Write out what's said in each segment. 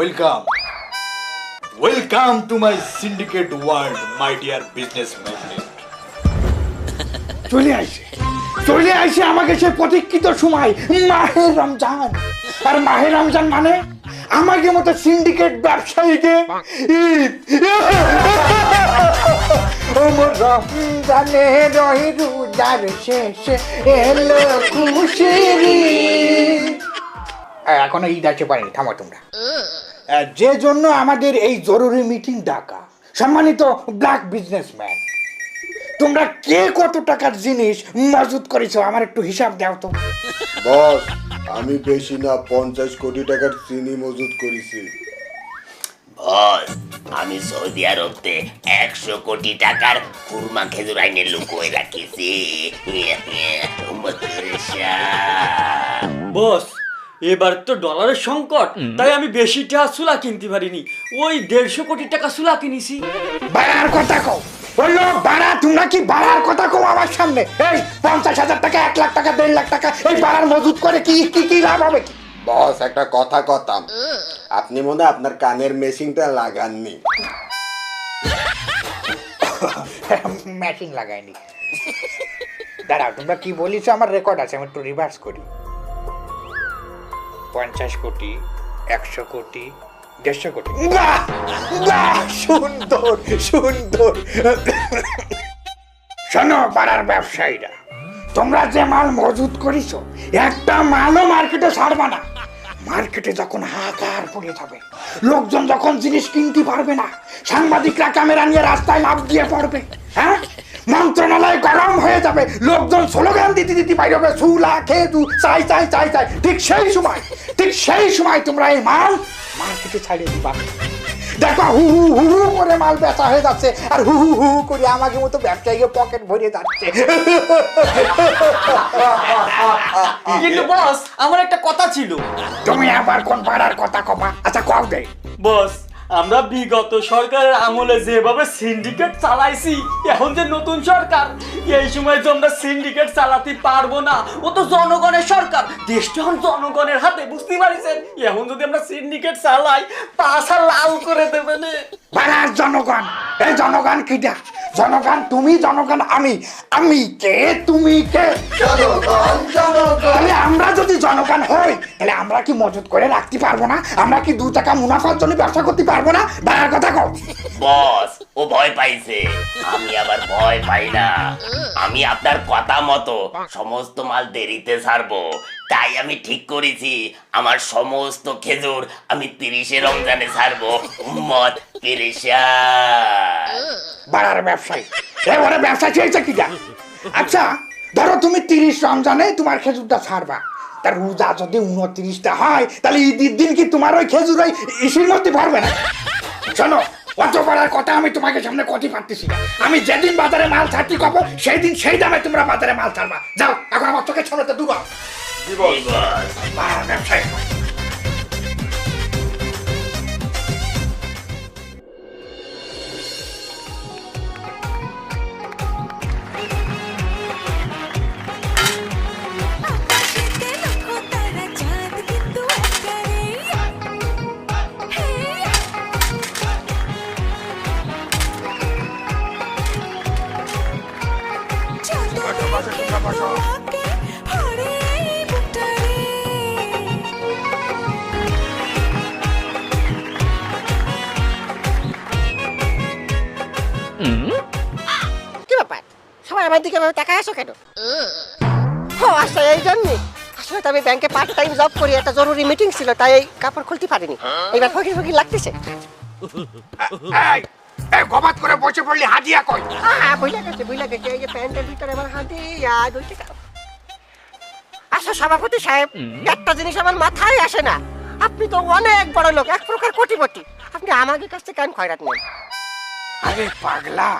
Welcome welcome to my syndicate world my dear business magnate চলে আসে। চলে আসে আমাকে সে প্রতীক্ষিত সময় মাহে রমজান। আর মাহে রমজান মানে আমাকে মতো সিন্ডিকেট ব্যবসায়ীকে ঈদ। ওমর রমজানে রহি রোজার শেষে এলো খুশির এখনও ঈদ আছে পারেনি থামো তোমরা। যে জন্য আমাদের এই জরুরি মিটিং ডাকা। সম্মানিত ব্ল্যাক বিজনেসম্যান তোমরা কে কত টাকার জিনিস মজুত করেছ? আমার একটু হিসাব দাও তো। বস আমি বেশি না পঞ্চাশ কোটি টাকার চিনি মজুদ করেছি। বস আমি সৌদি আরবতে একশো কোটি টাকার কুরমা খেজুর আইনে লুকোয় রাখিছি। বস এবার তো ডলারের সংকট। তাই আমি বেশি টাকা সুলা কিনতে পারিনি। ওই দেড়শো কোটি টাকা সুলা কিনেছি। বাড়ার কথা কও। বলল বাড়া তোমরা কি বাড়ার কথা কও আমার সামনে? এই পঞ্চাশ হাজার টাকা এক লাখ টাকা দেড় লাখ টাকা এই বাড়ার মজুত করে কি কি কি লাভ হবে? কি বস একটা কথা কথাম আপনি মনে হয় আপনার কানের মেশিনটা লাগাননি। মেশিন লাগাইনি। দাঁড়াও তোমরা কি বলিস আমার রেকর্ড আছে আমি একটু রিভার্স করি। পঞ্চাশ কোটি, একশো কোটি, দেড়শো কোটি! সুন্দর সুন্দর। শোনো পাড়ার ব্যবসায়ীরা, তোমরা যে মাল মজুত করিছো, একটা মালও মার্কেটে ছাড়বা না। মার্কেটে যখন হাহাকার পড়ে যাবে, লোকজন যখন জিনিস কিনতে পারবে না, সাংবাদিকরা ক্যামেরা নিয়ে রাস্তায় লাভ দিয়ে পড়বে হ্যাঁ? মন্ত্রণালয় গরম হয়ে যাবে, লোকজন স্লোগান দিতে দিতে বাইরে হবে, সুলা খেদু চাই চাই চাই চাই। ঠিক সেই সময়, ঠিক সেই সময় তোমরা এই মাল মার্কেটে ছাড়িয়ে দিবা। দেখো হু হু হু হু করে মাল বেচা হয়ে যাচ্ছে আর হু হু হু করে আমাকে মতো ব্যবসায়ীকে পকেট ভরে যাচ্ছে। কিন্তু বস আমার একটা কথা ছিল। তুমি আবার কোন পাড়ার কথা কমা আচ্ছা কও দে। বস আমরা বিগত সরকারের আমলে যেভাবে সিন্ডিকেট চালাইছি এখন যে নতুন সরকার এই সময় তো আমরা সিন্ডিকেট চালাতে পারব না। ও তো জনগণের সরকার দেশটা এখন জনগণের হাতে বুঝতে পারিছেন? এখন যদি আমরা সিন্ডিকেট চালাই পাশা লাল করে দেবে পাড়ার জনগণ এই জনগণ কিটা জনগণ তুমি জনগণ আমি। আমি কে? তুমি কে? জনগণ জনগণ। তাহলে আমরা যদি জনগণ হই তাহলে আমরা কি মজুত করে রাখতে পারব না? আমরা কি দু টাকা মুনাফার জন্য ব্যবসা করতে পারব? না? বাড়ার কথা কও। বস ও ভয় পাইছে। আমি আবার ভয় পাই না। আমি আপনার কথা মতো সমস্ত মাল দেরিতে ছাড়বো তাই আমি ঠিক করেছি। আমার সমস্ত খেজুর আমি তিরিশে রমজানে ছাড়বো মত পেরেশান। বাড়ার ব্যবসায়ী। এবারে ব্যবসা চেয়েছে কিটা? আচ্ছা ধরো তুমি তিরিশ রমজানে তোমার খেজুরটা ছাড়বা তার রোজা যদি উনত্রিশটা হয় তাহলে ঈদের দিন কি তোমার ওই খেজুর ওই ইসির মধ্যে পারবে না? শোনো অত পড়ার কথা আমি তোমাকে সামনে কথি পারতেছি আমি যেদিন বাজারে মাল ছাড়তে কব সেই দিন সেই দামে তোমরা বাজারে মাল ছাড়বা। যাও এখন আমার চোখে ছড়াতে দূর আমার দিকে এভাবে তাকায় আসো কেন? ও আচ্ছা এই জন্যে। আসলে আমি ব্যাংকে পার্ট টাইম জব করি একটা জরুরি মিটিং ছিল তাই এই কাপড় খুলতে পারিনি। এবার ফকির ফকির লাগতেছে। এই এই গবাত করে বসে পড়লি হাজিয়া কই? হ্যাঁ বুঝলা গেছে বুঝলা গেছে এই যে প্যান্টের ভিতরে আমার হাতে আর আচ্ছা সভাপতি সাহেব একটা জিনিস আমার মাথায় আসে না। আপনি তো অনেক বড় লোক এক প্রকার কোটিপতি। আপনি আমাদের কাছ থেকে কেন খয়রাত নেন আরে পাগলা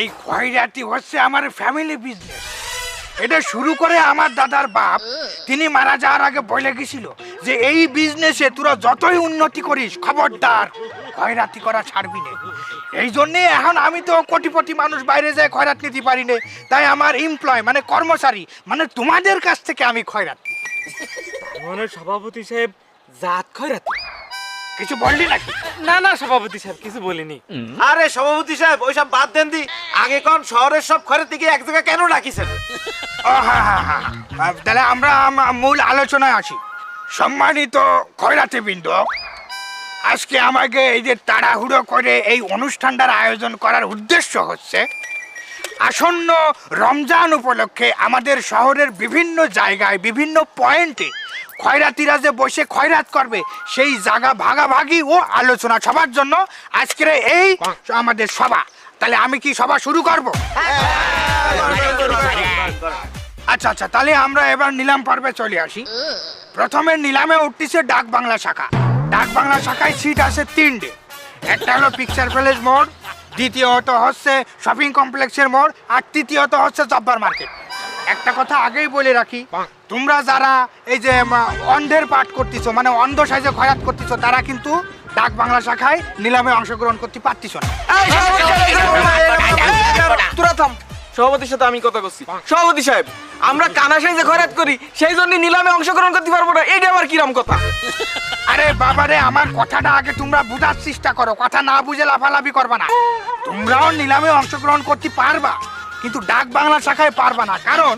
এই খয়রাতি হচ্ছে আমার ফ্যামিলি বিজনেস এটা শুরু করে আমার দাদার বাপ, তিনি মারা যাওয়ার আগে বলে গেছিল যে এই বিজনেসে তোরা যতই উন্নতি করিস, খবরদার, খয়রাতি করা ছাড়বি না। এই জন্যে এখন আমি তো কোটিপতি মানুষ, বাইরে যায় খয়রাত নিতে পারি না। তাই আমার এমপ্লয় মানে কর্মচারী মানে তোমাদের কাছ থেকে আমি খয়রাত। মানে সভাপতি সাহেব, জাত খয়রাত। কিছু বললি নাকি? না না সভাপতি সাহেব কিছু বলিনি। আরে সভাপতি সাহেব ওইসব বাদ দেন দি। আগে কোন শহরের সব খরের দিকে এক জায়গায় কেন হ্যাঁ হ্যাঁ হ্যাঁ। হ্যাঁ। তাহলে আমরা মূল আলোচনায় আসি সম্মানিত খয়রাতে বিন্দু আজকে আমাকে এই যে তাড়াহুড়ো করে এই অনুষ্ঠানটার আয়োজন করার উদ্দেশ্য হচ্ছে আসন্ন রমজান উপলক্ষে আমাদের শহরের বিভিন্ন জায়গায়, বিভিন্ন পয়েন্টে খয়রাতিরা যে বসে খয়রাত করবে, সেই জায়গা ভাগাভাগি ও আলোচনা সবার জন্য আজকের এই আমাদের সভা। তাহলে আমি কি সভা শুরু করব? আচ্ছা আচ্ছা তাহলে আমরা এবার নিলাম পর্বে চলে আসি। প্রথমে নিলামে উঠতেছে ডাক বাংলা শাখা। ডাক বাংলা শাখায় সিট আছে তিনটে। একটা হলো পিকচার প্যালেস মোড় দ্বিতীয়ত হচ্ছে শপিং কমপ্লেক্সের মোড় আর তৃতীয়ত হচ্ছে জব্বার মার্কেট একটা কথা আগেই বলে রাখি তোমরা যারা এই যে অন্ধের পাঠ করতেছো মানে অন্ধ সাইজে খয়াত করতেছো তারা কিন্তু ডাক বাংলা শাখায় নিলামে অংশগ্রহণ করতে পারতিস না। তোরা থাম। সভাপতির সাথে আমি কথা করছি সভাপতি সাহেব আমরা কানা সাইজে খরাত করি, সেই জন্য নিলামে অংশগ্রহণ করতে পারব না। এটা আবার কিরম কথা? আরে বাবা রে আমার কথাটা আগে তোমরা বুঝার চেষ্টা করো। কথা না বুঝে লাফালাফি করবা না। তোমরাও নিলামে অংশগ্রহণ করতে পারবা, কিন্তু ডাক বাংলা শাখায় পারবা না। কারণ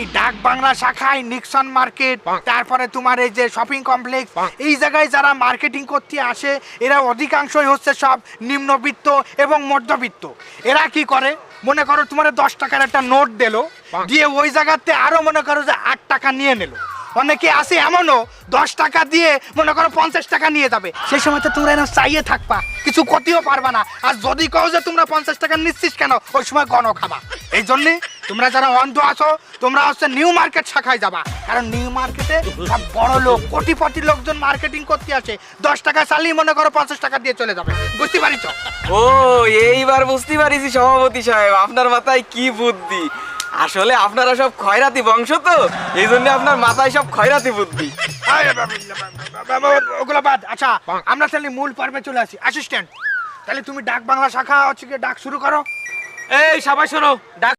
এই ডাক বাংলা শাখায় নিক্সন মার্কেট তারপরে তোমার এই যে শপিং কমপ্লেক্স এই জায়গায় যারা মার্কেটিং করতে আসে এরা অধিকাংশই হচ্ছে সব নিম্নবিত্ত এবং মধ্যবিত্ত। এরা কি করে? মনে করো তোমার দশ টাকার একটা নোট দিলো দিয়ে ওই জায়গাতে আরও মনে করো যে আট টাকা নিয়ে নিলো। অনেকে আছে এমনও দশ টাকা দিয়ে মনে করো পঞ্চাশ টাকা নিয়ে যাবে। সেই সময় তো তোমরা চাইয়ে থাকবা কিছু ক্ষতিও পারবা না। আর যদি কও যে তোমরা পঞ্চাশ টাকা নিচ্ছিস কেন ওই সময় গণ খাবা। এই জন্যে তোমরা যারা অন্ধ আছো তোমরা হচ্ছে নিউ মার্কেট শাখায় যাবা। কারণ নিউ মার্কেটে সব বড় লোক কোটিপতি লোকজন মার্কেটিং করতে আসে। দশ টাকা চালিয়ে মনে করো পঞ্চাশ টাকা দিয়ে চলে যাবে। বুঝতে পারিস ও এইবার বুঝতে পারিছি সভাপতি সাহেব আপনার মাথায় কি বুদ্ধি? আসলে আপনারা সব খয়রাতি বংশ তো এই জন্য আপনার মাথায় সব খয়রাতি বুদ্ধি। ওগুলো বাদ। আচ্ছা আমরা তাহলে মূল পর্বে চলে আসি। অ্যাসিস্ট্যান্ট তাহলে তুমি ডাক বাংলা শাখা হচ্ছে কি ডাক শুরু করো। এই সবাই শোনো ডাক